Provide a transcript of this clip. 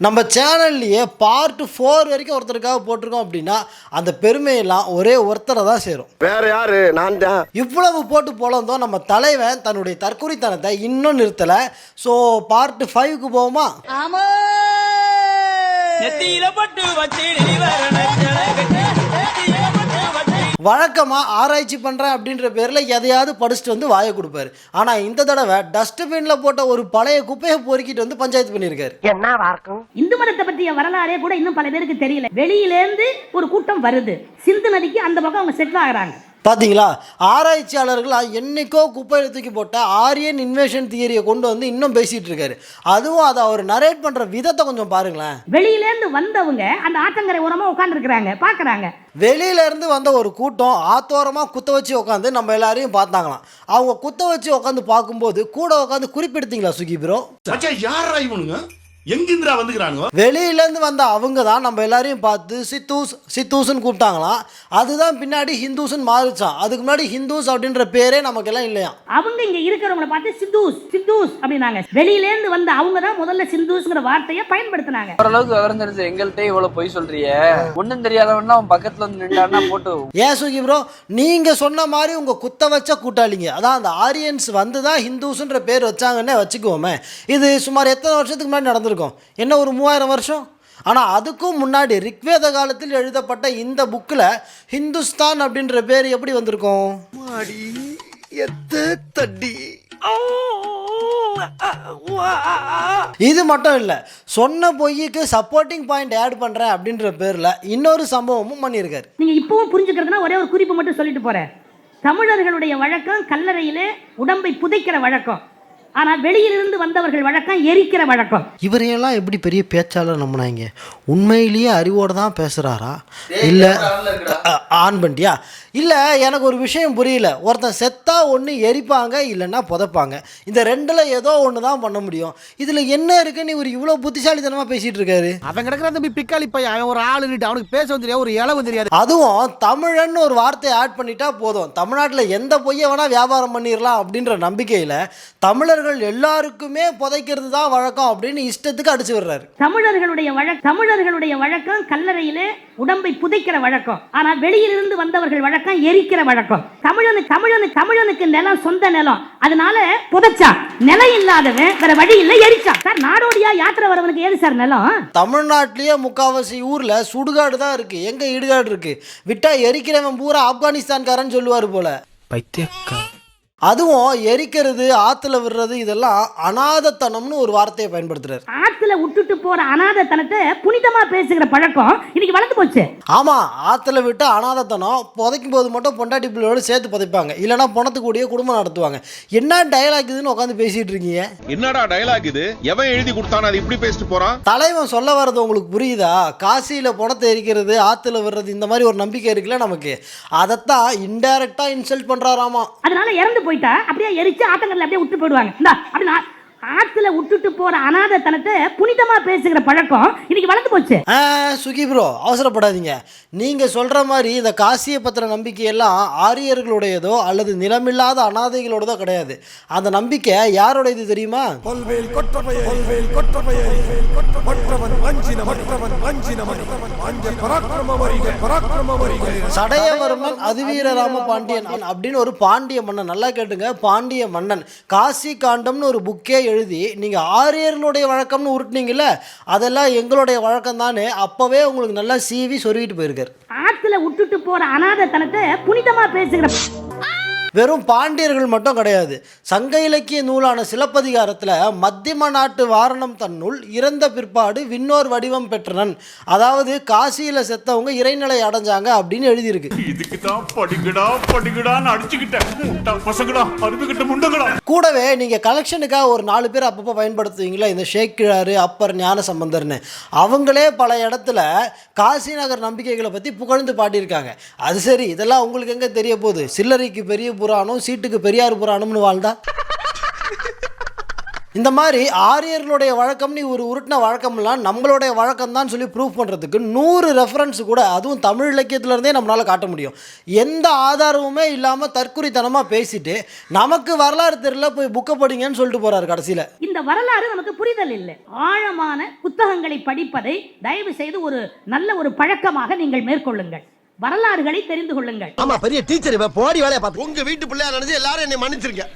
நம்ம சேனல்லையே part four வரைக்கும் ஒருத்தருக்காக போட்டிருக்கோம் அப்படின்னா அந்த பெருமையெல்லாம் ஒரே ஒருத்தரை தான் சேரும். வேற யாரு? நான் தான். இவ்வளவு போட்டு போலந்தோம் நம்ம தலைவன் தன்னுடைய தற்குறித்தனத்தை இன்னும் நிறுத்தலை. ஸோ பார்ட் ஃபைவ்க்கு போவோமா? நெத்தியில பட்டு வச்சு வழக்கமாக ஆராய்ச்சி பண்ணுறேன் அப்படின்ற பேரில் எதையாவது படிச்சுட்டு வந்து வாயை கொடுப்பாரு. ஆனால் இந்த தடவை டஸ்ட்பினில் போட்ட ஒரு பழைய குப்பையை பொறுக்கிட்டு வந்து பஞ்சாயத்து பண்ணியிருக்காரு. இந்து மதத்தை பற்றிய வரலாறே கூட இன்னும் பல பேருக்கு தெரியல. வெளியிலேருந்து ஒரு கூட்டம் வருது. சிந்து நதிக்கு அந்த பக்கம் அவங்க செட்டில் ஆகுறாங்க. பாத்தீங்களா? ஆராய்ச்சியாளர்கள் என்னைக்கோ குப்பையில் தூக்கி போட்ட ஆரியன் இன்வேஷன் தியரியை கொண்டு வந்து இன்னும் பேசிட்டு இருக்காரு. அதுவும் அதை அவர் நரேட் பண்ற விதத்தை கொஞ்சம் பாருங்களேன். வெளியிலேருந்து வந்தவங்க அந்த ஆற்றங்கரை ஓரமா உட்காந்துருக்குறாங்க பார்க்கறாங்க. வெளியில இருந்து வந்த ஒரு கூட்டம் ஆத்தோரமாக குத்த வச்சு உட்காந்து நம்ம எல்லாரையும் பார்த்தாங்களாம். அவங்க குத்த வச்சு உட்காந்து பார்க்கும்போது கூட உட்காந்து குறிப்பிடுத்தீங்களா சுகி ப்ரோ யாரா இவனுங்க? எங்கிந்திரா வந்துக்கிறானுங்க? வெளியிலேருந்து வந்த அவங்க தான் நம்ம எல்லாரையும் பார்த்து சித்தூஸ் சித்தூஸ்ன்னு கூப்பிட்டாங்களாம். அதுதான் பின்னாடி ஹிந்துஸ்ன்னு மாறிச்சான் அதுக்கு முன்னாடி ஹிந்துஸ் அப்படின்ற பேரே நமக்கெல்லாம் இல்லையா? அவங்க இங்க இருக்கிறவங்கள பார்த்து சிந்தூஸ் சிந்தூஸ் அப்படின்னாங்க. வெளியிலேருந்து வந்த அவங்க தான் முதல்ல சிந்தூஸ்ங்கிற வார்த்தையை பயன்படுத்தினாங்க. ஓரளவுக்கு விவரம் தெரிஞ்ச எங்கள்கிட்ட இவ்வளவு பொய் சொல்றிய. ஒண்ணும் தெரியாதவன்னா அவன் பக்கத்துல வந்து நின்றான்னா போட்டு ஏன் சுகி ப்ரோ நீங்கள் சொன்ன மாதிரி உங்கள் குத்த வச்ச கூட்டாளிங்க. அதான் அந்த ஆரியன்ஸ் வந்து தான் ஹிந்துஸ்ன்ற பேர் வச்சாங்கன்னே வச்சுக்குவோமே இது சுமார் எத்தனை வருஷத்துக்கு முன்னாடி நடந்திருக்கும் என்ன ஒரு மூவாயிரம் வருஷம்? ஆனால் அதுக்கும் முன்னாடி ரிக்வேத காலத்தில் எழுதப்பட்ட இந்த புக்கில் ஹிந்துஸ்தான் அப்படின்ற பேர் எப்படி வந்திருக்கும்? மாடி எத்த தட்டி இது மட்டும் இல்லை சொன்ன பொய்யுக்கு சப்போர்ட்டிங் பாயிண்ட் ஆட் பண்ணுறேன் அப்படின்ற பேரில் இன்னொரு சம்பவமும் பண்ணியிருக்காரு. நீங்க இப்பவும் புரிஞ்சுக்கிறதுனா ஒரே ஒரு குறிப்பு மட்டும் சொல்லிட்டு போறேன். தமிழர்களுடைய வழக்கம் கல்லறையிலே உடம்பை புதைக்கிற வழக்கம். ஆனா வெளியிலிருந்து வந்தவர்கள் வழக்கம் எரிக்கிற வழக்கம். இவரையெல்லாம் எப்படி பெரிய பேச்சாளர் நம்பினாங்க? உண்மையிலேயே அறிவோடு தான் பேசுகிறாரா இல்லை ஆன் பண்ணிட்டியா இல்லை எனக்கு ஒரு விஷயம் புரியல. ஒருத்தன் செத்தா ஒன்று எரிப்பாங்க இல்லைன்னா புதைப்பாங்க. இந்த ரெண்டில் ஏதோ ஒன்று தான் பண்ண முடியும். இதில் என்ன இருக்குன்னு இவர் இவ்வளோ புத்திசாலித்தனமாக பேசிகிட்டு இருக்காரு? அவன் கிடக்குற தம்பி பிக்காளி பையன் அவன் ஒரு ஆளு நிட்டு அவனுக்கு பேச தெரியாது ஒரு இளவு தெரியாது. அதுவும் தமிழன் ஒரு வார்த்தையை ஆட் பண்ணிட்டா போதும். தமிழ்நாட்டில் எந்த பொய்யை வேணால் வியாபாரம் பண்ணிடலாம் அப்படின்ற நம்பிக்கையில் தமிழர்கள் எல்லாருக்குமே புதைக்கிறது தான் வழக்கம் அப்படின்னு இஷ்டத்துக்கு அடிச்சு விடுறாரு. தமிழர்களுடைய வழக்கம் தமிழர்களுடைய வழக்கம் கல்லறையிலே உடம்பை புதைக்கிற வழக்கம். ஆனா வெளியிலிருந்து வந்தவர்கள் வழக்கம் எரிக்கிற வழக்கம். தமிழனுக்கு தமிழனுக்கு தமிழனுக்கு நிலம் சொந்த நிலம். அதனால புதைச்சா நிலம் இல்லாதவன் வேற வழி இல்ல எரிச்சான். சார் நாடோடியா யாத்திரை வரவனுக்கு ஏது சார் நிலம்? தமிழ்நாட்டிலேயே முக்காவாசி ஊரில் சுடுகாடு தான் இருக்குது எங்கே இடுகாடு இருக்குது விட்டால் எரிக்கிறவன் பூரா ஆப்கானிஸ்தான்காரன் சொல்லுவார் போல. அதுவும் எரிக்கிறது ஆற்றுல விடுறது இதெல்லாம் அனாதத்தனம்னு ஒரு வார்த்தையை பயன்படுத்துறாரு. ஆத்துல விட்டுட்டு போற அனாதைத்தனத்தை புனிதமா பேசுகிற பழக்கம் இன்னைக்கு வளர்ந்து போச்சு. ஆமாம் ஆற்றுல விட்டு அனாதத்தனம் புதைக்கும் போது மட்டும் பொண்டாட்டி பிள்ளையோடு சேர்த்து புதைப்பாங்க. இல்லைன்னா பணத்துக்கூடிய குடும்பம் நடத்துவாங்க. என்ன டயலாக் இதுன்னு உட்காந்து பேசிகிட்டு இருக்கீங்க? என்னடா டயலாக் இது? எவன் எழுதி கொடுத்தானே அது இப்படி பேசிட்டு போறான்? தலைவன் சொல்ல வர்றது உங்களுக்கு புரியுதா? காசியில் பணத்தை எரிக்கிறது ஆற்றுல விடுறது இந்த மாதிரி ஒரு நம்பிக்கை இருக்குல்ல நமக்கு. அதைத்தான் இன்டைரக்டாக இன்சல்ட் பண்ணுறாராமா அதனால இறந்து போயிட்டா அப்படியே எரிச்சு ஆத்தங்கரில் அப்படியே விட்டு போயிடுவாங்க. இந்தா அப்படி நான் ஆத்துல விட்டுட்டு போற அனாதைத்தனத்தை புனிதமா பேசுகிற பழக்கம் இன்னைக்கு வளர்ந்து போச்சு. சுகி ப்ரோ அவசரப்படாதீங்க. நீங்கள் சொல்கிற மாதிரி இந்த காசியை பத்திர நம்பிக்கையெல்லாம் ஆரியர்களுடையதோ அல்லது நிலமில்லாத அனாதைகளோடதோ கிடையாது. அந்த நம்பிக்கை யாரோடையது தெரியுமா? சடையவர்மன் அதுவீரராம பாண்டியன் அப்படின்னு ஒரு பாண்டிய மன்னன். நல்லா கேட்டுங்க பாண்டிய மன்னன். காசி காண்டம்னு ஒரு புக்கே எழுதி நீங்கள் ஆரியர்களுடைய வழக்கம்னு உருட்டுனீங்கல்ல அதெல்லாம் எங்களுடைய வழக்கம் தானே அப்போவே உங்களுக்கு நல்லா சீவி சொருகிட்டு போயிருக்காரு. ஆற்றுல விட்டுட்டு போகிற அனாதத்தனத்தை புனிதமா பேசுகிற வெறும் பாண்டியர்கள் மட்டும் கிடையாது. சங்க இலக்கிய நூலான சிலப்பதிகாரத்தில் மத்தியம நாட்டு வாரணம் தன்னுள் இறந்த பிற்பாடு விண்ணோர் வடிவம் பெற்றனன். அதாவது காசியில் செத்தவங்க இறைநிலை அடைஞ்சாங்க அப்படின்னு எழுதியிருக்கு. இதுக்கு தான் படிக்கடா படிக்கடான்னு அடிச்சுக்கிட்டேன் பசங்கடா முண்டங்கடா. கூடவே நீங்கள் கலெக்ஷனுக்காக ஒரு நாலு பேர் அப்பப்போ பயன்படுத்துவீங்களா இந்த ஷேக்கிழாரு அப்பர் ஞான சம்பந்தர்னு. அவங்களே பல இடத்துல காசி நகர் நம்பிக்கைகளை பற்றி புகழ்ந்து பாடியிருக்காங்க. அது சரி இதெல்லாம் உங்களுக்கு எங்கே தெரிய போகுது? சில்லறைக்கு பெரிய புராணம் சீட்டுக்கு பெரியார் புராணம்னு வாழ்ந்தா? இந்த மாதிரி ஆரியர்களுடைய வழக்கம் நீ ஒரு உருட்டின வழக்கம்லாம் நம்மளுடைய வழக்கம் தான் சொல்லி ப்ரூவ் பண்ணுறதுக்கு நூறு ரெஃபரன்ஸ் கூட அதுவும் தமிழ் இலக்கியத்திலேருந்தே நம்மளால் காட்ட முடியும். எந்த ஆதாரமுமே இல்லாமல் தற்குறித்தனமாக பேசிட்டு நமக்கு வரலாறு தெரியல போய் புக்கை படிங்கன்னு சொல்லிட்டு போகிறாரு கடைசியில். இந்த வரலாறு நமக்கு புரிதல் இல்லை. ஆழமான புத்தகங்களை படிப்பதை தயவு செய்து ஒரு நல்ல ஒரு பழக்கமாக நீங்கள் மேற்கொள்ளுங்கள். வரலாறுகளை தெரிந்து கொள்ளுங்கள். ஆமா பெரிய டீச்சர் போடி வேலையை பார்த்து உங்க வீட்டு பிள்ளையா நினைச்சு எல்லாரும் என்னை மன்னிச்சிருங்க.